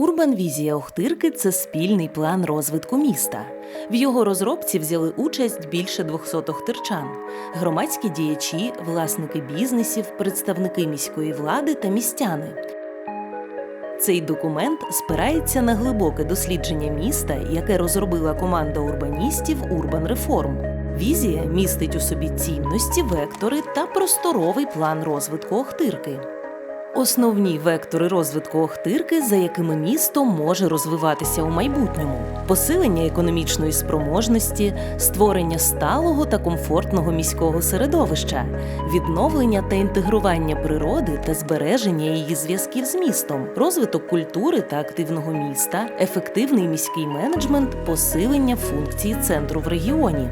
Урбанвізія Охтирки це спільний план розвитку міста. В його розробці взяли участь більше 200 охтирчан, громадські діячі, власники бізнесів, представники міської влади та містяни. Цей документ спирається на глибоке дослідження міста, яке розробила команда урбаністів Урбан Реформ. Візія містить у собі цінності, вектори та просторовий план розвитку Охтирки. Основні вектори розвитку Охтирки, за якими місто може розвиватися у майбутньому: посилення економічної спроможності, створення сталого та комфортного міського середовища, відновлення та інтегрування природи та збереження її зв'язків з містом, розвиток культури та активного міста, ефективний міський менеджмент, посилення функції центру в регіоні.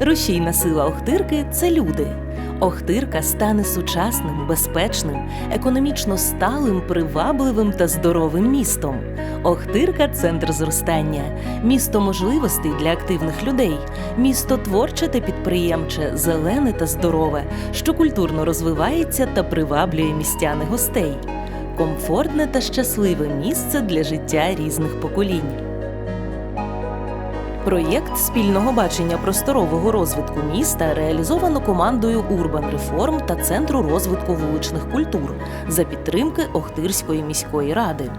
Рушійна сила Охтирки це люди. Охтирка стане сучасним, безпечним, економічно сталим, привабливим та здоровим містом. Охтирка центр зростання, місто можливостей для активних людей, місто творче та підприємче, зелене та здорове, що культурно розвивається та приваблює містяни гостей. Комфортне та щасливе місце для життя різних поколінь. Проєкт спільного бачення просторового розвитку міста реалізовано командою Урбан Реформ та Центру розвитку вуличних культур за підтримки Охтирської міської ради.